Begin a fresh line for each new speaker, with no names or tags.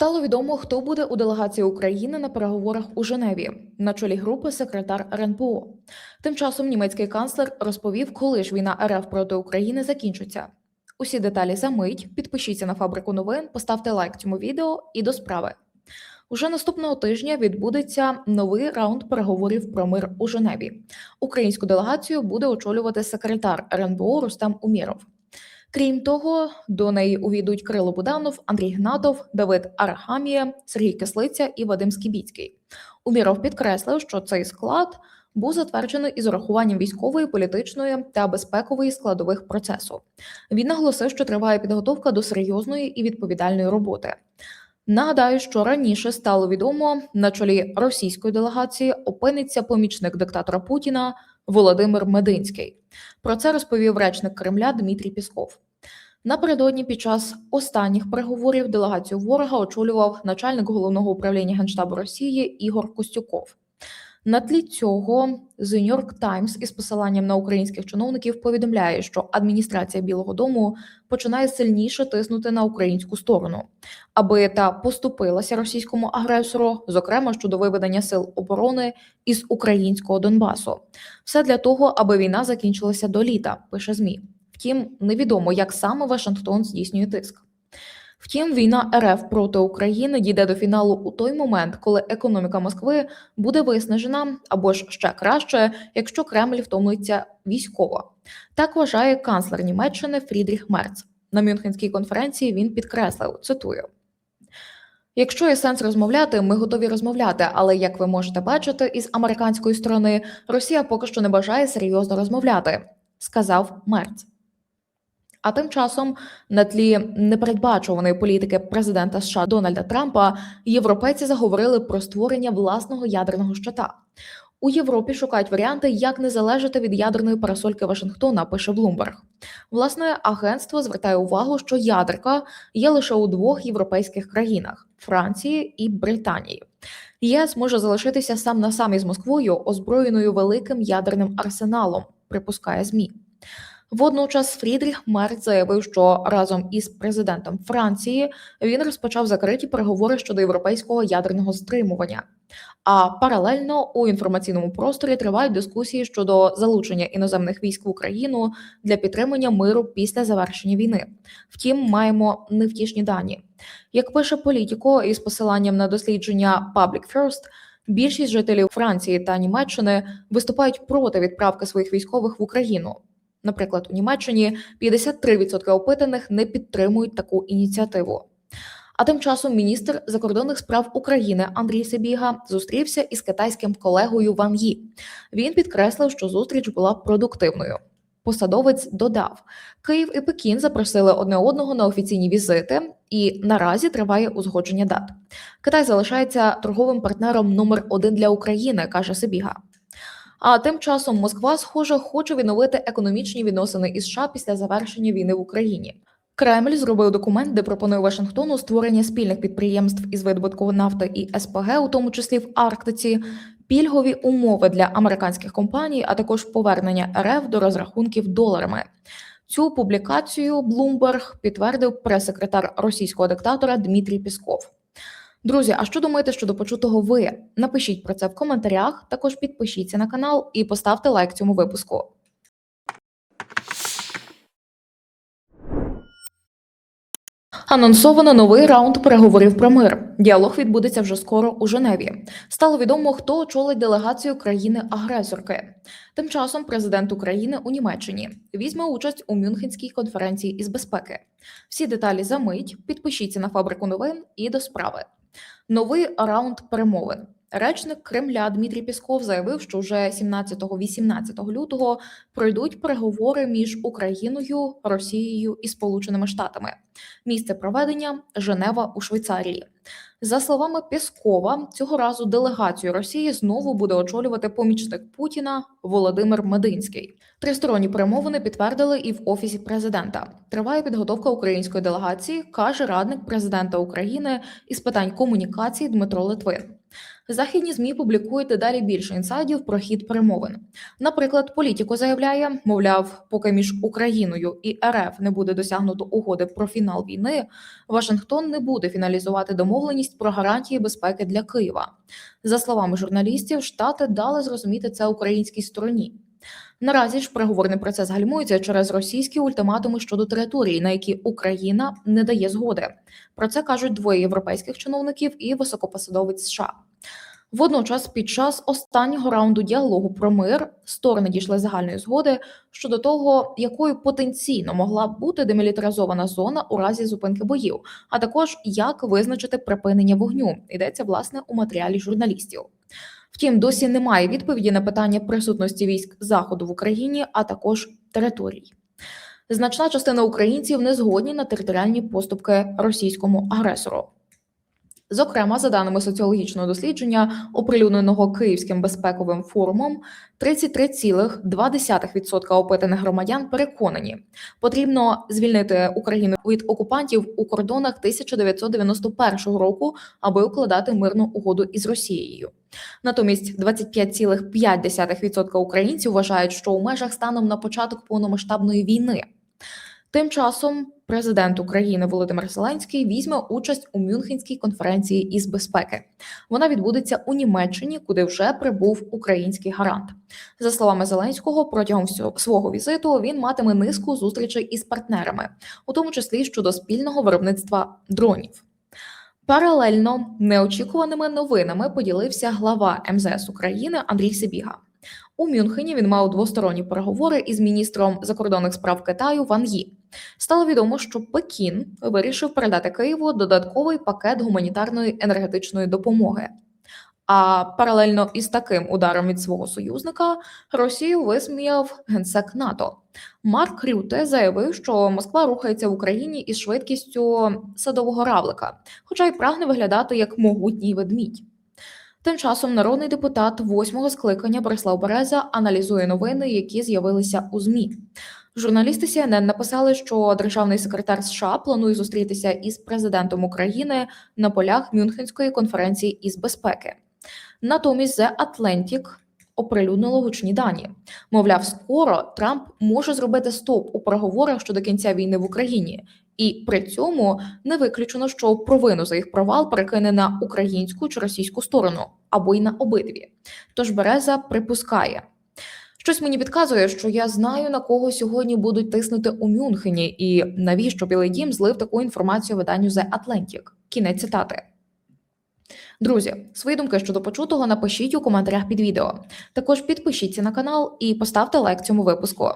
Стало відомо, хто буде у делегації України на переговорах у Женеві на чолі групи секретар РНБО. Тим часом німецький канцлер розповів, коли ж війна РФ проти України закінчиться. Усі деталі за мить. Підпишіться на фабрику новин, поставте лайк цьому відео і до справи. Уже наступного тижня відбудеться новий раунд переговорів про мир у Женеві. Українську делегацію буде очолювати секретар РНБО Рустем Уміров. Крім того, до неї увійдуть Кирило Буданов, Андрій Гнатов, Давид Арахамія, Сергій Кислиця і Вадим Скібіцький. Уміров підкреслив, що цей склад був затверджений із урахуванням військової, політичної та безпекової складових процесу. Він наголосив, що триває підготовка до серйозної і відповідальної роботи. Нагадаю, що раніше стало відомо, на чолі російської делегації опиниться помічник диктатора Путіна Володимир Мединський. Про це розповів речник Кремля Дмитрій Пісков. Напередодні під час останніх переговорів делегацію ворога очолював начальник головного управління генштабу Росії Ігор Костюков. На тлі цього The New York Times із посиланням на українських чиновників повідомляє, що адміністрація Білого Дому починає сильніше тиснути на українську сторону, аби та поступилася російському агресору, зокрема щодо виведення сил оборони із українського Донбасу. Все для того, аби війна закінчилася до літа, пише змі. Втім, невідомо, як саме Вашингтон здійснює тиск. Втім, війна РФ проти України дійде до фіналу у той момент, коли економіка Москви буде виснажена, або ж ще краще, якщо Кремль втомиться військово. Так вважає канцлер Німеччини Фрідріх Мерц. На Мюнхенській конференції він підкреслив цитую. Якщо є сенс розмовляти, ми готові розмовляти. Але як ви можете бачити, із американської сторони Росія поки що не бажає серйозно розмовляти, сказав Мерц. А тим часом, на тлі непередбачуваної політики президента США Дональда Трампа, європейці заговорили про створення власного ядерного щита. У Європі шукають варіанти, як не залежати від ядерної парасольки Вашингтона. Пише Блумберг. Власне агентство звертає увагу, що ядерка є лише у двох європейських країнах Франції і Британії. ЄС може залишитися сам на сам із Москвою, озброєною великим ядерним арсеналом, припускає змі. Водночас Фрідріх Мерц заявив, що разом із президентом Франції він розпочав закриті переговори щодо європейського ядерного стримування. А паралельно у інформаційному просторі тривають дискусії щодо залучення іноземних військ в Україну для підтримання миру після завершення війни. Втім, маємо невтішні дані. Як пише політико із посиланням на дослідження Public First, більшість жителів Франції та Німеччини виступають проти відправки своїх військових в Україну. Наприклад, у Німеччині 53% опитаних не підтримують таку ініціативу. А тим часом міністр закордонних справ України Андрій Сибіга зустрівся із китайським колегою Ван Ї. Він підкреслив, що зустріч була продуктивною. Посадовець додав, Київ і Пекін запросили одне одного на офіційні візити, і наразі триває узгодження дат. Китай залишається торговим партнером номер один для України, каже Сибіга. А тим часом Москва, схоже, хоче відновити економічні відносини із США після завершення війни в Україні. Кремль зробив документ, де пропонує Вашингтону створення спільних підприємств із видобутку нафти і СПГ, у тому числі в Арктиці, пільгові умови для американських компаній, а також повернення РФ до розрахунків доларами. Цю публікацію Bloomberg підтвердив прес-секретар російського диктатора Дмитрій Пісков. Друзі, а що думаєте щодо почутого ви? Напишіть про це в коментарях. Також підпишіться на канал і поставте лайк цьому випуску. Анонсовано новий раунд переговорів про мир. Діалог відбудеться вже скоро у Женеві. Стало відомо, хто очолить делегацію країни-агресорки. Тим часом президент України у Німеччині візьме участь у Мюнхенській конференції із безпеки. Всі деталі за мить. Підпишіться на фабрику новин і до справи. Новий раунд перемовин. Речник Кремля Дмитрій Пісков заявив, що вже 17-18 лютого пройдуть переговори між Україною, Росією і Сполученими Штатами. Місце проведення Женева у Швейцарії. За словами Піскова, цього разу делегацію Росії знову буде очолювати помічник Путіна Володимир Мединський. Тристоронні перемовини підтвердили і в офісі президента. Триває підготовка української делегації, каже радник президента України із питань комунікації Дмитро Литвин. Західні змі публікують дедалі більше інсайдів про хід перемовин. Наприклад, політико заявляє, мовляв, поки між Україною і РФ не буде досягнуто угоди про фінал війни, Вашингтон не буде фіналізувати домовленість про гарантії безпеки для Києва. За словами журналістів, штати дали зрозуміти це українській стороні. Наразі ж переговорний процес гальмується через російські ультиматуми щодо території, на які Україна не дає згоди. Про це кажуть двоє європейських чиновників і високопосадовець США. Водночас, під час останнього раунду діалогу про мир сторони дійшли загальної згоди щодо того, якою потенційно могла бути демілітаризована зона у разі зупинки боїв, а також як визначити припинення вогню. Йдеться власне у матеріалі журналістів. Втім, досі немає відповіді на питання присутності військ заходу в Україні, а також територій. Значна частина українців не згодні на територіальні поступки російському агресору. Зокрема, за даними соціологічного дослідження, оприлюдненого Київським безпековим форумом, 33,2% опитаних громадян переконані, потрібно звільнити Україну від окупантів у кордонах 1991 року, аби укладати мирну угоду із Росією. Натомість 25,5% українців вважають, що у межах станом на початок повномасштабної війни. Тим часом президент України Володимир Зеленський візьме участь у Мюнхенській конференції із безпеки. Вона відбудеться у Німеччині, куди вже прибув український гарант. За словами Зеленського, протягом свого візиту він матиме низку зустрічей із партнерами, у тому числі щодо спільного виробництва дронів. Паралельно неочікуваними новинами поділився глава МЗС України Андрій Сибіга. У Мюнхені він мав двосторонні переговори із міністром закордонних справ Китаю Ван Ї. Стало відомо, що Пекін вирішив передати Києву додатковий пакет гуманітарної енергетичної допомоги. А паралельно із таким ударом від свого союзника Росію висміяв генсек НАТО. Марк Рюте заявив, що Москва рухається в Україні із швидкістю садового равлика, хоча й прагне виглядати як могутній ведмідь. Тим часом народний депутат восьмого скликання Борислав Береза аналізує новини, які з'явилися у ЗМІ. Журналісти CNN написали, що державний секретар США планує зустрітися із президентом України на полях Мюнхенської конференції із безпеки. Натомість The Atlantic оприлюднило гучні дані. Мовляв, скоро Трамп може зробити стоп у переговорах щодо кінця війни в Україні, і при цьому не виключено, що провину за їх провал перекине на українську чи російську сторону або й на обидві. Тож Береза припускає. Щось мені підказує, що я знаю на кого сьогодні будуть тиснути у Мюнхені, і навіщо Білий Дім злив таку інформацію виданню The Atlantic. Кінець цитати. Друзі, свої думки щодо почутого напишіть у коментарях під відео. Також підпишіться на канал і поставте лайк цьому випуску.